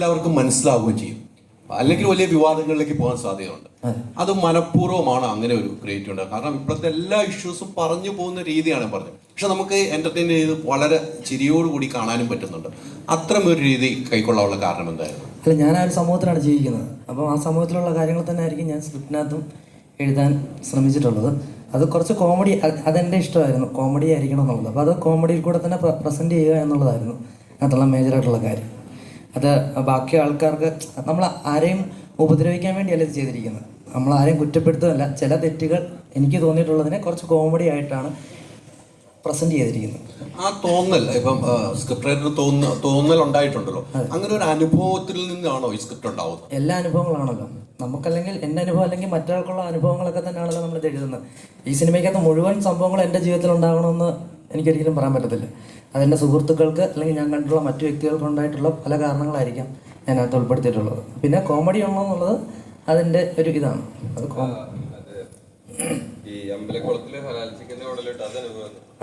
എല്ലാവർക്കും മനസ്സിലാവുകയും ചെയ്യും. അല്ലെങ്കിൽ വലിയ വിവാദങ്ങളിലേക്ക് പോകാൻ സാധ്യതയുണ്ട്. അത്. മനഃപൂർവമാണ് അങ്ങനെ ഒരു ക്രിയേറ്റ് ഉണ്ട് കാരണം ഇപ്പോഴത്തെ എല്ലാ ഇഷ്യൂസും പറഞ്ഞു പോകുന്ന രീതിയാണ് പറഞ്ഞത്. പക്ഷെ നമുക്ക് എന്റർടൈൻ ചെയ്ത് വളരെ ചിരിയോടുകൂടി കാണാനും പറ്റുന്നുണ്ട്. അത്തരം ഒരു രീതി കൈക്കൊള്ളാനുള്ള കാരണം എന്തായിരുന്നു? അല്ല ഞാൻ ആ ഒരു സമൂഹത്തിലാണ് ജീവിക്കുന്നത്. അപ്പോൾ ആ സമൂഹത്തിലുള്ള കാര്യങ്ങൾ തന്നെ ആയിരിക്കും ഞാൻ സ്ക്രിപ്റ്റിനകത്തും എഴുതാൻ ശ്രമിച്ചിട്ടുള്ളത്. അത് കുറച്ച് കോമഡി അത് അതെന്റെ ഇഷ്ടമായിരുന്നു. കോമഡി ആയിരിക്കണം എന്നുള്ളത്. അപ്പോൾ അത് കോമഡിയിൽ കൂടെ തന്നെ പ്രസന്റ് ചെയ്യുക എന്നുള്ളതായിരുന്നു. അതിനകത്തുള്ള മേജറായിട്ടുള്ള കാര്യം. അത് ബാക്കി ആൾക്കാർക്ക് നമ്മൾ ആരെയും ഉപദ്രവിക്കാൻ വേണ്ടിയല്ല ഇത് ചെയ്തിരിക്കുന്നത്. നമ്മൾ ആരെയും കുറ്റപ്പെടുത്തുകയല്ല. ചില തെറ്റുകൾ എനിക്ക് തോന്നിയിട്ടുള്ളതിനെ കുറച്ച് കോമഡി ആയിട്ടാണ് പ്രസന്റ് ചെയ്തിരിക്കുന്നത്. ആ തോന്നൽ ഇപ്പം സ്ക്രിപ്റ്റ് റൈറ്റർ തോന്ന തോന്നൽ ഉണ്ടായിട്ടുണ്ടല്ലോ. അങ്ങനെ ഒരു അനുഭവത്തിൽ നിന്നാണോ ഈ സ്ക്രിപ്റ്റ് ഉണ്ടാവുന്നത്? എല്ലാ അനുഭവങ്ങളാണല്ലോ. നമുക്കല്ലെങ്കിൽ എന്റെ അനുഭവം അല്ലെങ്കിൽ മറ്റൊരാൾക്കുള്ള അനുഭവങ്ങളൊക്കെ തന്നെയാണല്ലോ നമ്മൾ എഴുതുന്നത്. ഈ സിനിമയ്ക്കകത്ത് മുഴുവൻ സംഭവങ്ങൾ എന്റെ ജീവിതത്തിൽ ഉണ്ടാകണമെന്ന് എനിക്കൊരിക്കലും പറയാൻ പറ്റത്തില്ല. അതെന്റെ സുഹൃത്തുക്കൾക്ക് അല്ലെങ്കിൽ ഞാൻ കണ്ടിട്ടുള്ള മറ്റു വ്യക്തികൾക്ക് ഉണ്ടായിട്ടുള്ള പല കാരണങ്ങളായിരിക്കാം ഞാൻ അതിനകത്ത് ഉൾപ്പെടുത്തിയിട്ടുള്ളത്. പിന്നെ കോമഡി ഉണ്ടോ എന്നുള്ളത് അതിന്റെ ഒരു ഇതാണ്. അത്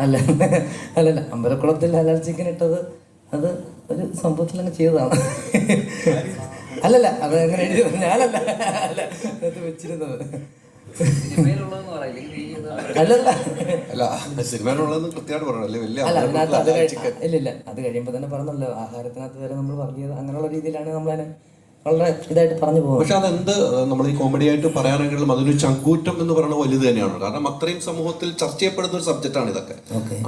അല്ല അല്ലല്ല. അമ്പലക്കുളത്തിൽ ഹലാൽ ചിക്കൻ ഇട്ടത് അത് ഒരു സംഭവത്തിൽ അങ്ങ് ചെയ്തതാണ്. അല്ലല്ല അത് അങ്ങനെ എഴുതി ഞാനല്ല അല്ല അത് വെച്ചിരുന്നത്. അല്ല സിനിമയിലുള്ളത് കൃത്യമായിട്ട് വലിയ അല്ല അതിനകത്ത് അത് ഇല്ല ഇല്ല അത് കഴിയുമ്പോൾ തന്നെ പറഞ്ഞല്ലോ ആഹാരത്തിനകത്ത് വരെ നമ്മൾ പറഞ്ഞത് അങ്ങനെയുള്ള രീതിയിലാണ് നമ്മളതിനെ വളരെ ഇതായിട്ട് പറഞ്ഞു പോകുന്നത്. പക്ഷെ അതെന്ത് നമ്മൾ ഈ കോമഡി ആയിട്ട് പറയാനെങ്കിലും അതൊരു ചങ്കൂറ്റം എന്ന് പറയുന്നത് വലുത് തന്നെയാണ് കാരണം അത്രയും സമൂഹത്തിൽ ചർച്ച ചെയ്യപ്പെടുന്ന ഒരു സബ്ജക്റ്റാണ് ഇതൊക്കെ.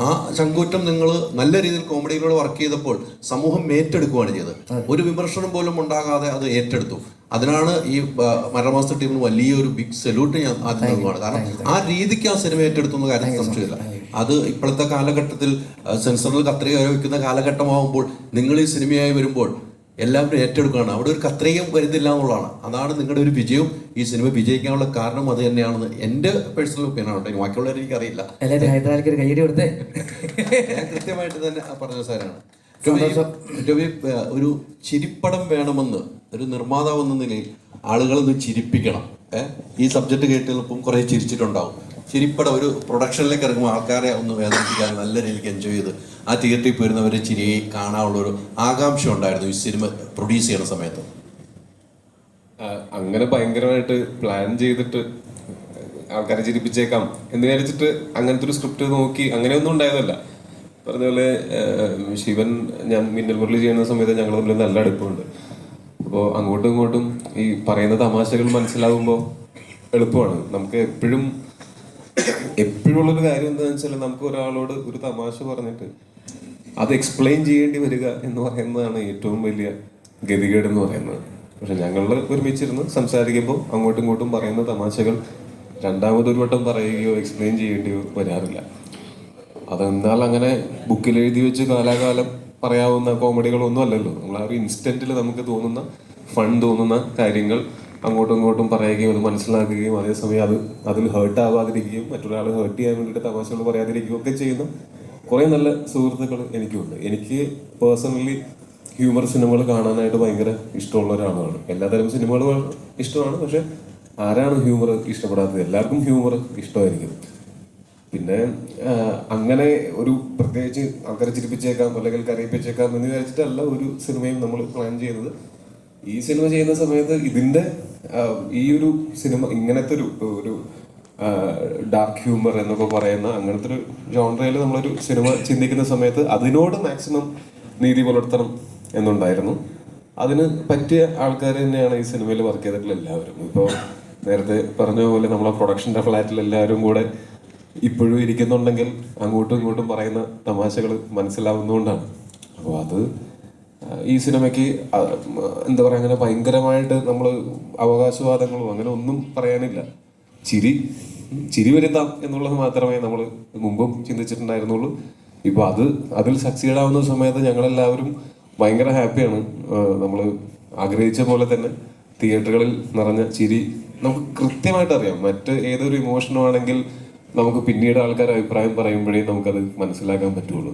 ആ ചങ്കൂറ്റം നിങ്ങൾ നല്ല രീതിയിൽ കോമഡിയിലൂടെ വർക്ക് ചെയ്തപ്പോൾ സമൂഹം ഏറ്റെടുക്കുകയാണ് ചെയ്തത്. ഒരു വിമർശനം പോലും ഉണ്ടാകാതെ അത് ഏറ്റെടുത്തു. അതിനാണ് ഈ മരണമാസ ടീമിന് വലിയൊരു ബിഗ് സല്യൂട്ട് ഞാൻ ആദ്യം നൽകുകയാണ് കാരണം ആ രീതിക്ക് ആ സിനിമ ഏറ്റെടുത്തുന്ന കാര്യം സംശയമില്ല. അത് ഇപ്പോഴത്തെ കാലഘട്ടത്തിൽ സെൻസറിൽ കത്രിക വയ്ക്കുന്ന കാലഘട്ടമാകുമ്പോൾ നിങ്ങൾ ഈ സിനിമയായി വരുമ്പോൾ എല്ലാവരും ഏറ്റെടുക്കുകയാണ്. അവിടെ ഒരു കത്രികയും വരുന്നില്ല എന്നുള്ളതാണ്. അതാണ് നിങ്ങളുടെ ഒരു വിജയവും ഈ സിനിമ വിജയിക്കാനുള്ള കാരണം അത് തന്നെയാണെന്ന് എന്റെ പേഴ്സണൽ ഒപ്പീനിയൻ ആണ് ബാക്കിയുള്ളവരെ എനിക്കറിയില്ല. എല്ലാവരും ഹൈദരാലിക്ക് ഒരു കയ്യടി കൊടുത്തേ. കൃത്യമായിട്ട് തന്നെ പറഞ്ഞ സാറാണ് രവി ഒരു ചിരിപ്പടം വേണമെന്ന് ഒരു നിർമ്മാതാവ് എന്ന നിലയിൽ ആളുകളൊന്ന് ചിരിപ്പിക്കണം. ഏഹ് ഈ സബ്ജക്ട് കേട്ടപ്പം കുറെ ചിരിച്ചിട്ടുണ്ടാവും. ചിരിപ്പടം ഒരു പ്രൊഡക്ഷനിലേക്ക് ഇറങ്ങുമ്പോൾ ആൾക്കാരെ ഒന്ന് വേദനിപ്പിക്കാൻ നല്ല രീതിക്ക് എൻജോയ് ചെയ്ത് ആ തിയേറ്ററിൽ പോരുന്നവരെ ചിരി കാണാനുള്ള ഒരു ആകാംക്ഷ ഉണ്ടായിരുന്നു ഈ സിനിമ പ്രൊഡ്യൂസ് ചെയ്യുന്ന സമയത്ത്. അങ്ങനെ ഭയങ്കരമായിട്ട് പ്ലാൻ ചെയ്തിട്ട് ആൾക്കാരെ ചിരിപ്പിച്ചേക്കാം എന്ന് വിചാരിച്ചിട്ട് അങ്ങനത്തെ ഒരു സ്ക്രിപ്റ്റ് നോക്കി അങ്ങനെയൊന്നും ഉണ്ടായതല്ല. പറഞ്ഞ പോലെ ശിവൻ ഞാൻ മിന്നൽ മുരളി ചെയ്യുന്ന സമയത്ത് ഞങ്ങൾ തമ്മിൽ നല്ല അടുപ്പമുണ്ട്. അപ്പോൾ അങ്ങോട്ടും ഇങ്ങോട്ടും ഈ പറയുന്ന തമാശകൾ മനസ്സിലാവുമ്പോൾ എളുപ്പമാണ്. നമുക്ക് എപ്പോഴും എപ്പോഴും ഉള്ളൊരു കാര്യം എന്താണെന്ന് വെച്ചാൽ നമുക്ക് ഒരാളോട് ഒരു തമാശ പറഞ്ഞിട്ട് അത് എക്സ്പ്ലെയിൻ ചെയ്യേണ്ടി വരിക എന്ന് പറയുന്നതാണ് ഏറ്റവും വലിയ ഗതികേട് എന്ന് പറയുന്നത്. പക്ഷെ ഞങ്ങൾ ഒരുമിച്ചിരുന്ന് സംസാരിക്കുമ്പോൾ അങ്ങോട്ടും ഇങ്ങോട്ടും പറയുന്ന തമാശകൾ രണ്ടാമതൊരു വട്ടം പറയുകയോ എക്സ്പ്ലെയിൻ ചെയ്യേണ്ടിയോ വരാറില്ല. അതെന്നാൽ അങ്ങനെ ബുക്കിൽ എഴുതി വെച്ച് കാലാകാലം പറയാവുന്ന കോമഡികളൊന്നും അല്ലല്ലോ നമ്മൾ ആ ഒരു ഇൻസ്റ്റന്റിൽ നമുക്ക് തോന്നുന്ന ഫൺ തോന്നുന്ന കാര്യങ്ങൾ അങ്ങോട്ടും ഇങ്ങോട്ടും പറയുകയും അത് മനസ്സിലാക്കുകയും അതേസമയം അത് അതിൽ ഹേർട്ട് ആവാതിരിക്കുകയും മറ്റൊരാൾ ഹേർട്ട് ചെയ്യാൻ വേണ്ടിയിട്ട് തമാശകൾ പറയാതിരിക്കുകയും ഒക്കെ ചെയ്യുന്ന കുറേ നല്ല സുഹൃത്തുക്കൾ എനിക്കുണ്ട്. എനിക്ക് പേഴ്സണലി ഹ്യൂമർ സിനിമകൾ കാണാനായിട്ട് ഭയങ്കര ഇഷ്ടമുള്ള ഒരാളാണ്. എല്ലാതരം സിനിമകളും ഇഷ്ടമാണ് പക്ഷെ ആരാണ് ഹ്യൂമർ ഇഷ്ടപ്പെടാത്തത്? എല്ലാവർക്കും ഹ്യൂമർ ഇഷ്ടമായിരിക്കും. പിന്നെ അങ്ങനെ ഒരു പ്രത്യേകിച്ച് ആൾക്കാരെ ചിരിപ്പിച്ചേക്കാം അല്ലെങ്കിൽ കരയിപ്പിച്ചേക്കാം എന്ന് വിചാരിച്ചിട്ടല്ല ഒരു സിനിമയും നമ്മൾ പ്ലാൻ ചെയ്യുന്നത്. ഈ സിനിമ ചെയ്യുന്ന സമയത്ത് ഇതിന്റെ ഈ ഒരു സിനിമ ഇങ്ങനത്തെ ഒരു ഒരു ഡാർക്ക് ഹ്യൂമർ എന്നൊക്കെ പറയുന്ന അങ്ങനത്തെ ഒരു ജോൺറയിൽ നമ്മളൊരു സിനിമ ചിന്തിക്കുന്ന സമയത്ത് അതിനോട് മാക്സിമം നീതി പുലർത്തണം എന്നുണ്ടായിരുന്നു. അതിന് പറ്റിയ ആൾക്കാർ തന്നെയാണ് ഈ സിനിമയിൽ വർക്ക് ചെയ്തിട്ടുള്ള എല്ലാവരും. ഇപ്പോൾ നേരത്തെ പറഞ്ഞ പോലെ നമ്മളെ പ്രൊഡക്ഷന്റെ ഫ്ലാറ്റിൽ എല്ലാവരും കൂടെ ഇപ്പോഴും ഇരിക്കുന്നുണ്ടെങ്കിൽ അങ്ങോട്ടും ഇങ്ങോട്ടും പറയുന്ന തമാശകൾ മനസ്സിലാവുന്നതുകൊണ്ടാണ്. അപ്പോൾ അത് ഈ സിനിമയ്ക്ക് എന്താ പറയുക അങ്ങനെ ഭയങ്കരമായിട്ട് നമ്മൾ അവകാശവാദങ്ങളോ അങ്ങനെ ഒന്നും പറയാനില്ല. ചിരി ചിരി വരുത്താം എന്നുള്ളത് മാത്രമേ നമ്മൾ മുമ്പും ചിന്തിച്ചിട്ടുണ്ടായിരുന്നുള്ളൂ. ഇപ്പൊ അത് അതിൽ സക്സീഡ് ആവുന്ന സമയത്ത് ഞങ്ങളെല്ലാവരും ഭയങ്കര ഹാപ്പിയാണ്. നമ്മൾ ആഗ്രഹിച്ച പോലെ തന്നെ തിയേറ്ററുകളിൽ നിറഞ്ഞ ചിരി നമുക്ക് കൃത്യമായിട്ട് അറിയാം. മറ്റ് ഏതൊരു ഇമോഷനും ആണെങ്കിൽ നമുക്ക് പിന്നീട് ആൾക്കാർ അഭിപ്രായം പറയുമ്പോഴേ നമുക്കത് മനസ്സിലാക്കാൻ പറ്റുള്ളൂ.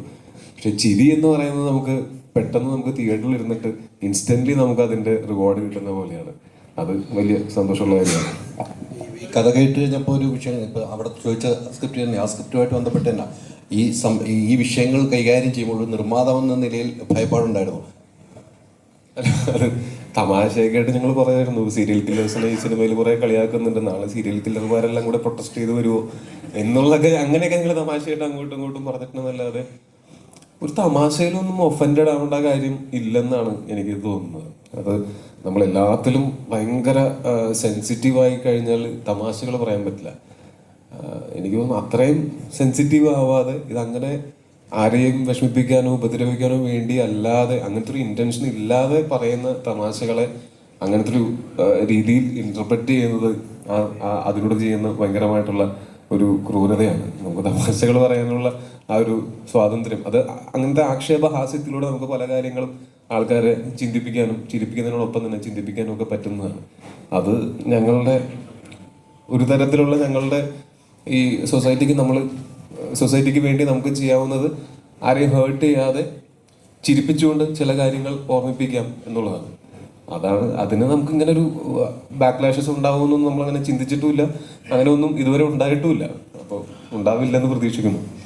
പക്ഷെ ചിരി എന്ന് പറയുന്നത് നമുക്ക് പെട്ടെന്ന് നമുക്ക് തിയേറ്ററിൽ ഇരുന്നിട്ട് ഇൻസ്റ്റന്റ്ലി നമുക്ക് അതിന്റെ റിവാർഡ് കിട്ടുന്ന പോലെയാണ്. അത് വലിയ സന്തോഷമുള്ള കാര്യമാണ്. ഈ കഥ കേട്ട് കഴിഞ്ഞപ്പോൾ ഒരു വിഷയം ഇപ്പോൾ അവിടെ ചോദിച്ച സ്ക്രിപ്റ്റ് തന്നെ ആ സ്ക്രിപ്റ്റുമായിട്ട് ബന്ധപ്പെട്ട് തന്നെ ഈ സം ഈ വിഷയങ്ങൾ കൈകാര്യം ചെയ്യുമ്പോൾ നിർമ്മാതാവെന്ന നിലയിൽ ഭയപ്പാടുണ്ടായിരുന്നു. അത് തമാശയൊക്കെ ആയിട്ട് ഞങ്ങൾ പറയായിരുന്നു സീരിയൽ കില്ലേഴ്സിനെ ഈ സിനിമയിൽ കുറെ കളിയാക്കുന്നുണ്ട്. നാളെ സീരിയൽ കില്ലർമാരെല്ലാം കൂടെ പ്രൊട്ടസ്റ്റ് ചെയ്ത് വരുമോ എന്നുള്ളതൊക്കെ അങ്ങനെയൊക്കെ ഞങ്ങൾ തമാശയായിട്ട് അങ്ങോട്ടും ഇങ്ങോട്ടും പറഞ്ഞിട്ടുണ്ടെന്നല്ലാതെ ഒരു തമാശയിലൊന്നും ഒഫൻഡഡ് ആവേണ്ട കാര്യം ഇല്ലെന്നാണ് എനിക്ക് തോന്നുന്നത്. അത് നമ്മൾ എല്ലാത്തിലും ഭയങ്കര സെൻസിറ്റീവ് ആയി കഴിഞ്ഞാൽ തമാശകൾ പറയാൻ പറ്റില്ല. എനിക്ക് തോന്നുന്നു അത്രയും സെൻസിറ്റീവ് ആവാതെ ഇതങ്ങനെ ആരെയും വിഷമിപ്പിക്കാനോ ഉപദ്രവിക്കാനോ വേണ്ടി അല്ലാതെ അങ്ങനത്തെ ഒരു ഇന്റൻഷൻ ഇല്ലാതെ പറയുന്ന തമാശകളെ അങ്ങനത്തെ ഒരു രീതിയിൽ ഇന്റർപ്രറ്റ് ചെയ്യുന്നത് അതിലൂടെ ചെയ്യുന്ന ഭയങ്കരമായിട്ടുള്ള ഒരു ക്രൂരതയാണ്. നമുക്ക് തമാശകൾ പറയാനുള്ള ആ ഒരു സ്വാതന്ത്ര്യം. അത് അങ്ങനത്തെ ആക്ഷേപഹാസ്യത്തിലൂടെ നമുക്ക് പല കാര്യങ്ങളും ആൾക്കാരെ ചിന്തിപ്പിക്കാനും ചിരിപ്പിക്കുന്നതിനോടൊപ്പം തന്നെ ചിന്തിപ്പിക്കാനും ഒക്കെ പറ്റുന്നതാണ്. അത് ഞങ്ങളുടെ ഒരു തരത്തിലുള്ള ഞങ്ങളുടെ ഈ സൊസൈറ്റിക്ക് നമ്മൾ സൊസൈറ്റിക്ക് വേണ്ടി നമുക്ക് ചെയ്യാവുന്നത് ആരെയും ഹേർട്ട് ചെയ്യാതെ ചിരിപ്പിച്ചുകൊണ്ട് ചില കാര്യങ്ങൾ ഓർമ്മിപ്പിക്കാം എന്നുള്ളതാണ്. അതാണ് അതിന് നമുക്ക് ഇങ്ങനെ ഒരു ബാക്ക്ലാഷസ് ഉണ്ടാവുമെന്നൊന്നും നമ്മൾ അങ്ങനെ ചിന്തിച്ചിട്ടുമില്ല. അങ്ങനെ ഒന്നും ഇതുവരെ ഉണ്ടായിട്ടുമില്ല. അപ്പോൾ ഉണ്ടാവില്ലെന്ന് പ്രതീക്ഷിക്കുന്നു.